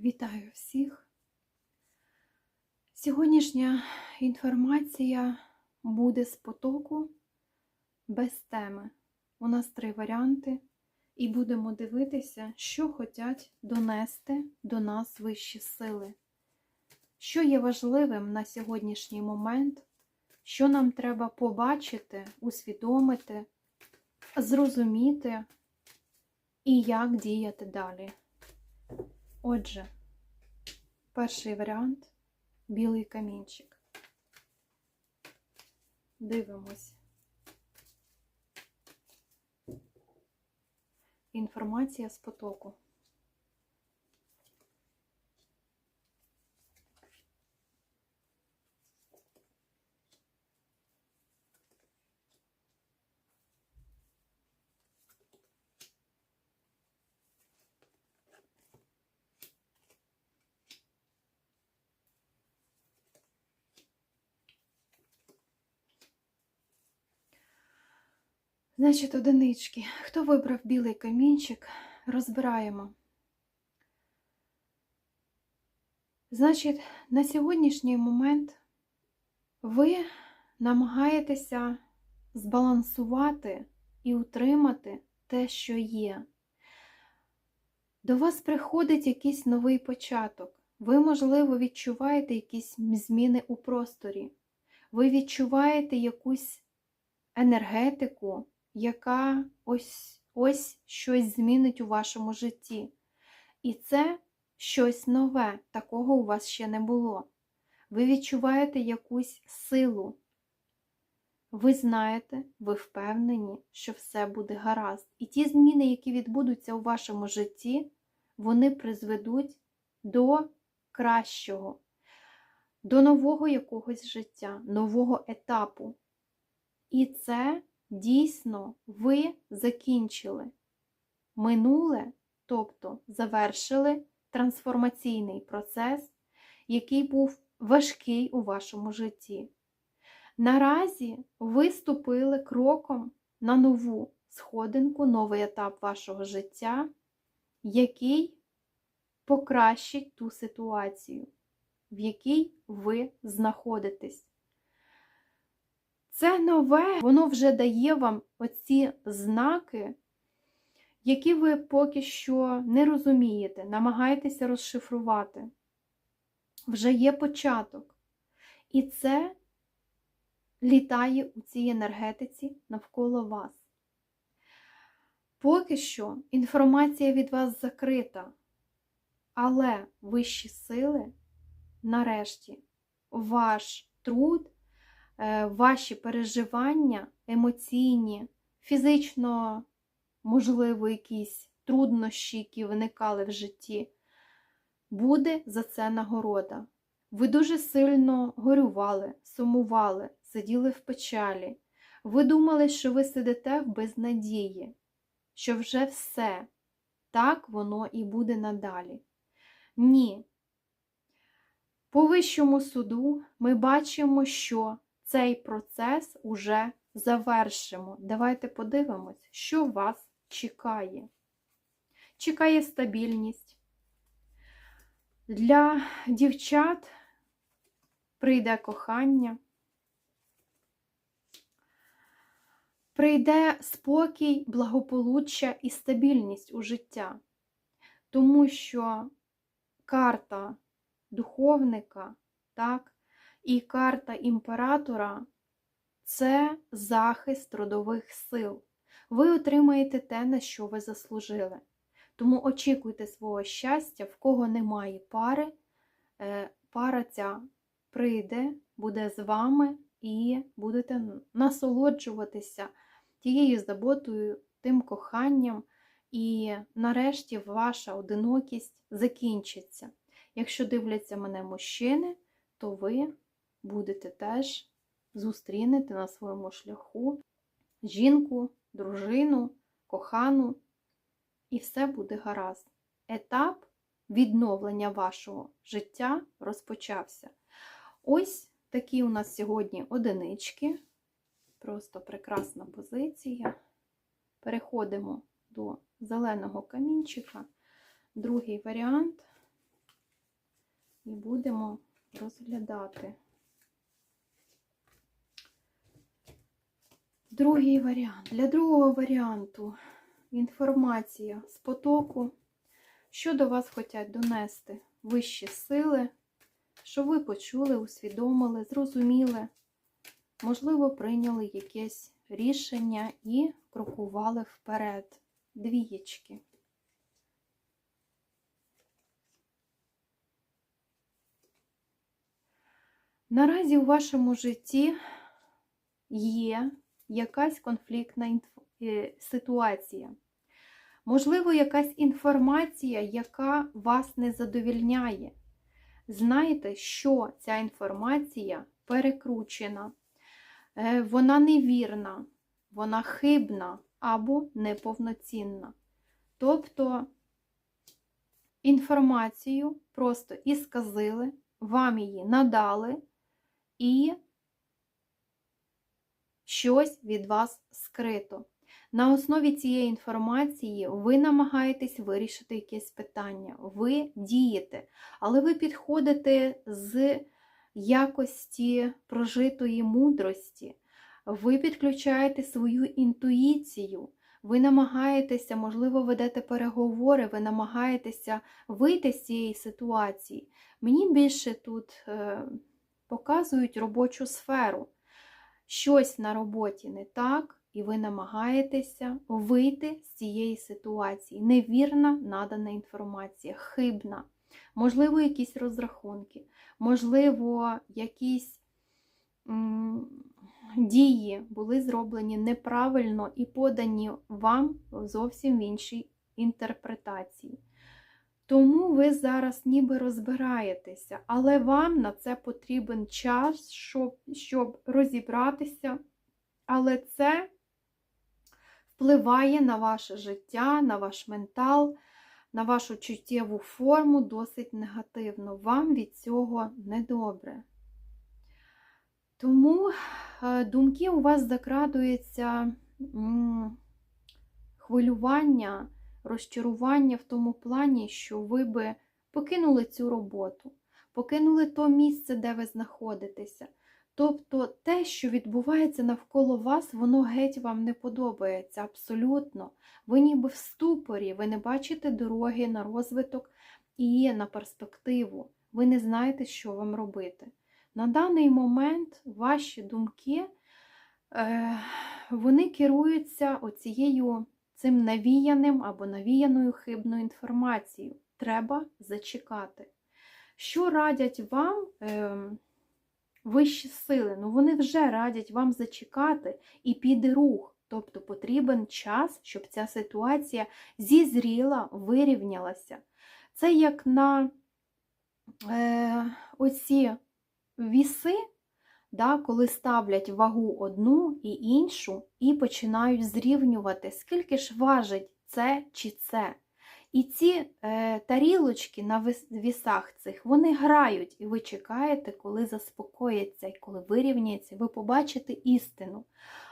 Вітаю всіх. Сьогоднішня інформація буде з потоку без теми. У нас три варіанти, і будемо дивитися, що хочуть донести до нас вищі сили. Що є важливим на сьогоднішній момент, що нам треба побачити, усвідомити, зрозуміти і як діяти далі. Отже, перший варіант білий камінчик. Дивимось. Інформація з потоку. Значить, одинички. Хто вибрав білий камінчик, розбираємо. Значить, на сьогоднішній момент ви намагаєтеся збалансувати і утримати те, що є. До вас приходить якийсь новий початок. Ви, можливо, відчуваєте якісь зміни у просторі. Ви відчуваєте якусь енергетику, яка ось ось щось змінить у вашому житті. І це щось нове, такого у вас ще не було. Ви відчуваєте якусь силу. Ви знаєте, ви впевнені, що все буде гаразд. І ті зміни, які відбудуться у вашому житті, вони призведуть до кращого, до нового якогось життя, нового етапу. І це дійсно ви закінчили минуле, тобто завершили трансформаційний процес, який був важкий у вашому житті. Наразі ви ступили кроком на нову сходинку, новий етап вашого життя, який покращить ту ситуацію, в якій ви знаходитесь. Це нове, воно вже дає вам оці знаки, які ви поки що не розумієте, намагаєтеся розшифрувати. Вже є початок. І це літає у цій енергетиці навколо вас. Поки що інформація від вас закрита, але вищі сили, нарешті, ваш труд. Е, ваші переживання емоційні, фізично, можливо, якісь труднощі, які виникали в житті, буде за це нагорода. Ви дуже сильно горювали, сумували, сиділи в печалі. Ви думали, що ви сидите в безнадії, що вже все, так воно і буде надалі. Ні. По вищому суду ми бачимо, що цей процес уже завершимо. Давайте подивимось, що вас чекає. Чекає стабільність. Для дівчат прийде кохання, прийде спокій, благополуччя і стабільність у життя, тому що карта духовника, так, і карта імператора це захист родових сил. Ви отримаєте те, на що ви заслужили. Тому очікуйте свого щастя, в кого немає пари, е, пара ця прийде, буде з вами і будете насолоджуватися тією заботою, тим коханням, і нарешті ваша одинокість закінчиться. Якщо дивляться мене мужчини, то ви будете теж зустрінете на своєму шляху жінку, дружину, кохану, і все буде гаразд. Етап відновлення вашого життя розпочався. Ось такі у нас сьогодні одинички. Просто прекрасна позиція. Переходимо до зеленого камінчика. Другий варіант і будемо розглядати. Другий варіант. Для другого варіанту інформація з потоку, що до вас хочуть донести вищі сили, що ви почули, усвідомили, зрозуміли, можливо, прийняли якесь рішення і крокували вперед. Двієчки. Наразі у вашому житті є якась конфліктна е, ситуація. Можливо, якась інформація, яка вас не задовільняє. Знаєте, що ця інформація перекручена, е, вона невірна, вона хибна або неповноцінна. Тобто інформацію просто ісказили, вам її надали і щось від вас скрито. На основі цієї інформації ви намагаєтесь вирішити якесь питання, ви дієте, але ви підходите з якості прожитої мудрості, ви підключаєте свою інтуїцію, ви намагаєтеся, можливо, ведете переговори, ви намагаєтеся вийти з цієї ситуації. Мені більше тут е, показують робочу сферу. Щось на роботі не так, і ви намагаєтеся вийти з цієї ситуації. Невірна надана інформація, хибна, можливо, якісь розрахунки, можливо, якісь м, дії були зроблені неправильно і подані вам зовсім в іншій інтерпретації. Тому ви зараз ніби розбираєтеся, але вам на це потрібен час, щоб, щоб розібратися. Але це впливає на ваше життя, на ваш ментал, на вашу чуттєву форму досить негативно. Вам від цього недобре. Тому е, думки у вас закрадуються хвилювання, розчарування в тому плані, що ви би покинули цю роботу, покинули то місце, де ви знаходитеся. Тобто те, що відбувається навколо вас, воно геть вам не подобається абсолютно. Ви ніби в ступорі, ви не бачите дороги на розвиток і на перспективу. Ви не знаєте, що вам робити. На даний момент ваші думки е, вони керуються оцією цим навіяним або навіяною хибною інформацією. Треба зачекати. Що радять вам е, вищі сили? Ну, вони вже радять вам зачекати і піде рух. Тобто потрібен час, щоб ця ситуація зізріла, вирівнялася. Це як на е, оці віси, да, коли ставлять вагу одну і іншу, і починають зрівнювати, скільки ж важить це чи це. І ці е, тарілочки на вісах цих, вони грають, і ви чекаєте, коли заспокоїться, і коли вирівняється, ви побачите істину.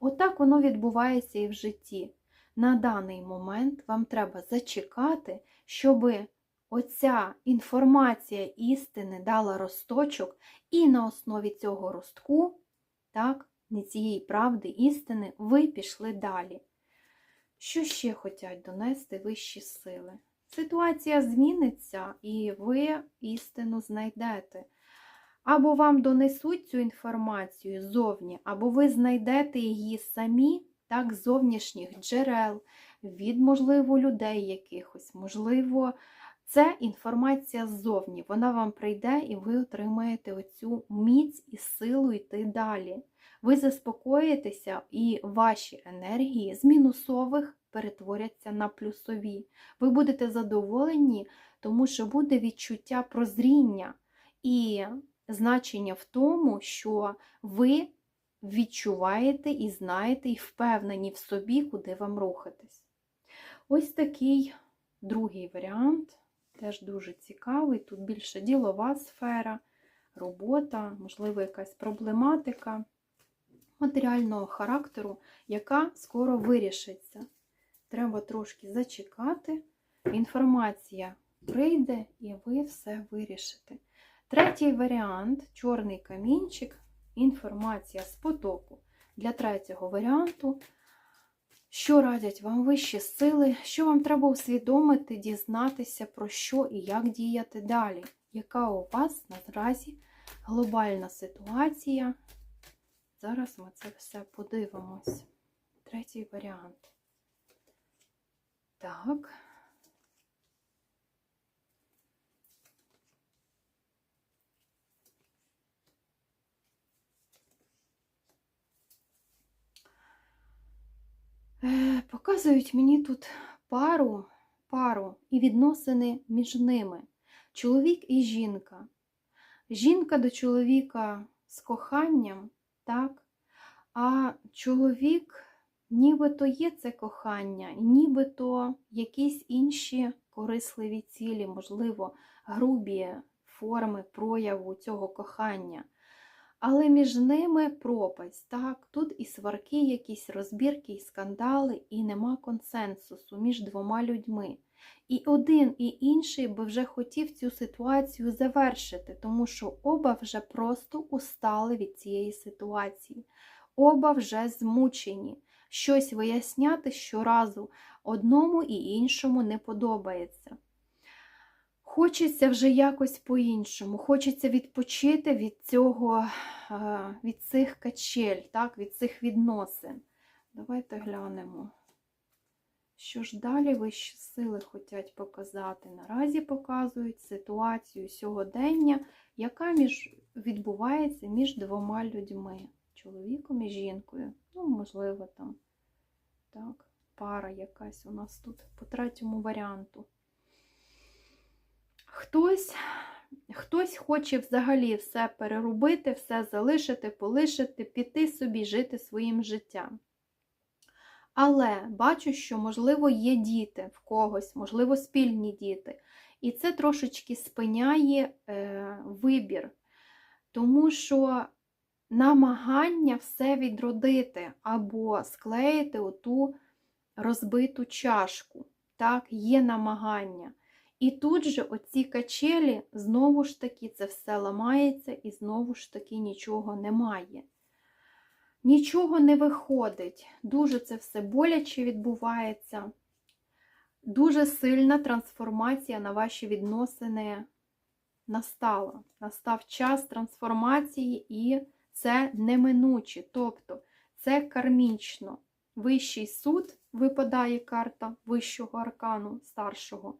Отак воно відбувається і в житті. На даний момент вам треба зачекати, щоби оця інформація істини дала росточок, і на основі цього ростку, так, цієї правди, істини, ви пішли далі. Що ще хочуть донести вищі сили? Ситуація зміниться, і ви істину знайдете. Або вам донесуть цю інформацію ззовні, або ви знайдете її самі, так, з зовнішніх джерел, від, можливо, людей якихось, можливо, це інформація ззовні. Вона вам прийде і ви отримаєте оцю міць і силу йти далі. Ви заспокоїтеся, і ваші енергії з мінусових перетворяться на плюсові. Ви будете задоволені, тому що буде відчуття прозріння і значення в тому, що ви відчуваєте і знаєте, і впевнені в собі, куди вам рухатись. Ось такий другий варіант, теж дуже цікавий. Тут більше ділова сфера, робота, можливо, якась проблематика матеріального характеру, яка скоро вирішиться. Треба трошки зачекати, інформація прийде і ви все вирішите. Третій варіант чорний камінчик, інформація з потоку. Для третього варіанту, що радять вам вищі сили, що вам треба усвідомити, дізнатися, про що і як діяти далі. Яка у вас наразі глобальна ситуація? Зараз ми це все подивимось. Третій варіант. Так. Е, Показують мені тут пару, пару і відносини між ними. Чоловік і жінка. Жінка до чоловіка з коханням, так? А чоловік нібито є це кохання, нібито якісь інші корисливі цілі, можливо, грубі форми прояву цього кохання. Але між ними пропасть, так? Тут і сварки, якісь розбірки, і скандали, і нема консенсусу між двома людьми. І один, і інший би вже хотів цю ситуацію завершити, тому що оба вже просто устали від цієї ситуації, оба вже змучені. Щось виясняти щоразу одному і іншому не подобається. Хочеться вже якось по-іншому, хочеться відпочити від цього, від цих качель, так, від цих відносин. Давайте глянемо. Що ж далі вищі сили хочуть показати? Наразі показують ситуацію сьогодення, яка між, відбувається між двома людьми, чоловіком і жінкою. Ну, можливо, там так, пара якась у нас тут по третьому варіанту. Хтось, хтось хоче взагалі все переробити, все залишити, полишити, піти собі, жити своїм життям. Але бачу, що, можливо, є діти в когось, можливо, спільні діти. І це трошечки спиняє е, вибір, тому що намагання все відродити або склеїти оту розбиту чашку. Так, є намагання. І тут же оці качелі, знову ж таки, це все ламається, і знову ж таки нічого немає. Нічого не виходить. Дуже це все боляче відбувається. Дуже сильна трансформація на ваші відносини настала. Настав час трансформації, і це неминуче. Тобто це кармічно. Вищий суд випадає карта вищого аркану старшого.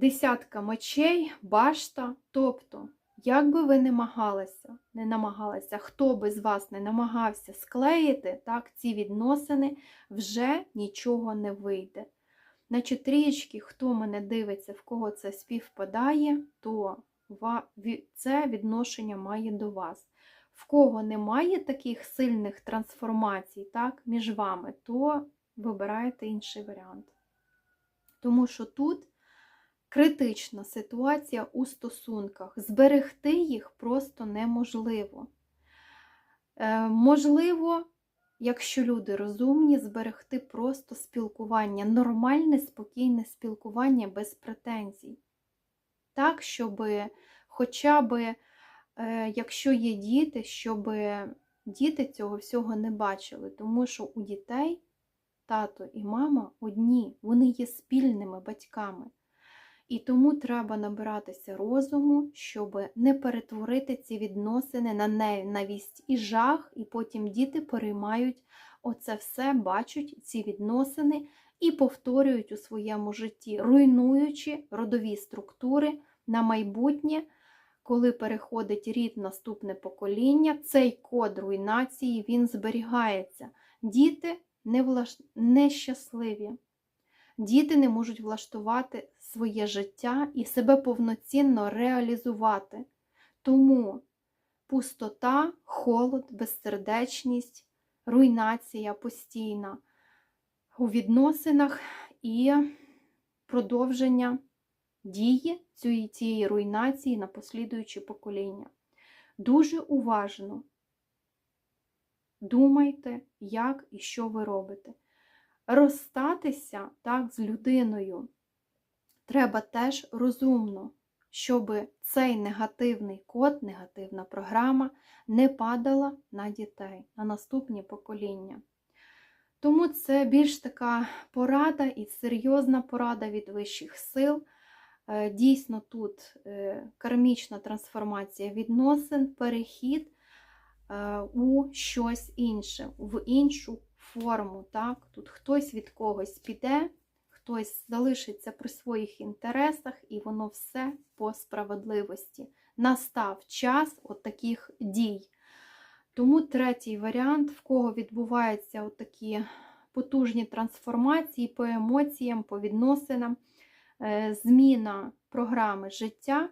Десятка мечей, башта. Тобто, як би ви намагалися, не намагалися, хто би з вас не намагався склеїти так, ці відносини, вже нічого не вийде. Значить, трішки, хто мене дивиться, в кого це співпадає, то це відношення має до вас. В кого немає таких сильних трансформацій так, між вами, то вибираєте інший варіант. Тому що тут критична ситуація у стосунках. Зберегти їх просто неможливо. Е, можливо, якщо люди розумні, зберегти просто спілкування, нормальне, спокійне спілкування без претензій. Так, щоб хоча б, е, якщо є діти, щоб діти цього всього не бачили, тому що у дітей тато і мама одні, вони є спільними батьками. І тому треба набиратися розуму, щоб не перетворити ці відносини на ненависть і жах, і потім діти переймають оце все, бачать ці відносини і повторюють у своєму житті, руйнуючи родові структури на майбутнє, коли переходить рід наступне покоління, цей код руйнації він зберігається. Діти нещасливі. Діти не можуть влаштувати своє життя і себе повноцінно реалізувати. Тому пустота, холод, безсердечність, руйнація постійна у відносинах і продовження дії цієї цієї руйнації на послідуючі покоління. Дуже уважно думайте, як і що ви робите. Розстатися так з людиною треба теж розумно, щоб цей негативний код, негативна програма не падала на дітей, на наступні покоління. Тому це більш така порада і серйозна порада від вищих сил. Е, Дійсно, тут е, кармічна трансформація відносин, перехід е, у щось інше, в іншу форму. Так? Тут хтось від когось піде, хтось залишиться при своїх інтересах, і воно все по справедливості. Настав час от таких дій. Тому третій варіант, в кого відбуваються от такі потужні трансформації по емоціям, по відносинам, е, зміна програми життя.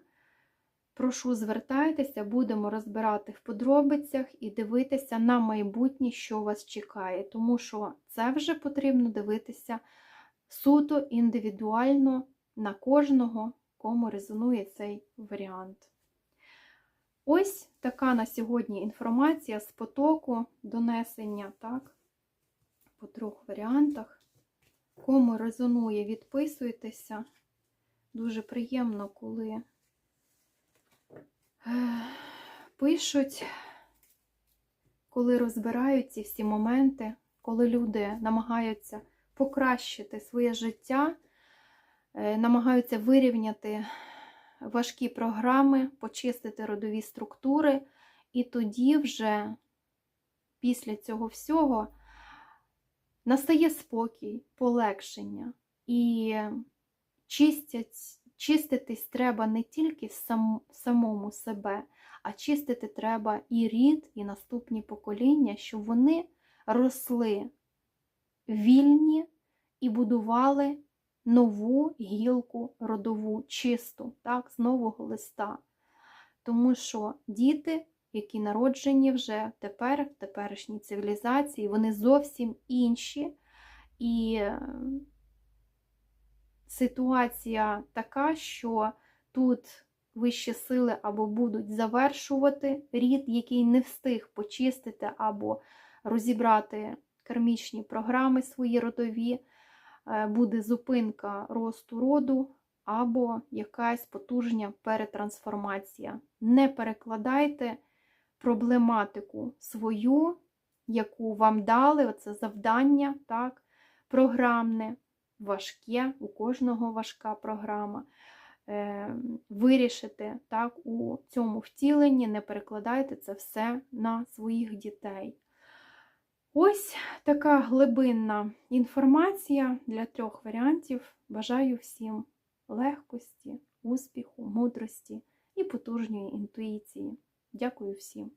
Прошу, звертайтеся, будемо розбирати в подробицях і дивитися на майбутнє, що вас чекає, тому що це вже потрібно дивитися суто індивідуально на кожного, кому резонує цей варіант. Ось така на сьогодні інформація з потоку донесення, так, по трьох варіантах. Кому резонує, відписуйтеся. Дуже приємно, коли е, пишуть, коли розбирають ці всі моменти, коли люди намагаються покращити своє життя, е, намагаються вирівняти важкі програми, почистити родові структури, і тоді вже після цього всього настає спокій, полегшення. І чистять, чиститись треба не тільки сам, самому себе, а чистити треба і рід, і наступні покоління, щоб вони росли вільні і будували нову гілку родову, чисту, так, з нового листа. Тому що діти, які народжені вже тепер, в теперішній цивілізації, вони зовсім інші. І е, ситуація така, що тут вищі сили або будуть завершувати рід, який не встиг почистити, або розібрати кармічні програми свої родові, е, буде зупинка росту роду, або якась потужня перетрансформація. Не перекладайте проблематику свою, яку вам дали, оце завдання, так, програмне, важке, у кожного важка програма. Е, Вирішити так, у цьому втіленні, не перекладайте це все на своїх дітей. Ось така глибинна інформація для трьох варіантів. Бажаю всім легкості, успіху, мудрості і потужної інтуїції. Дякую всім!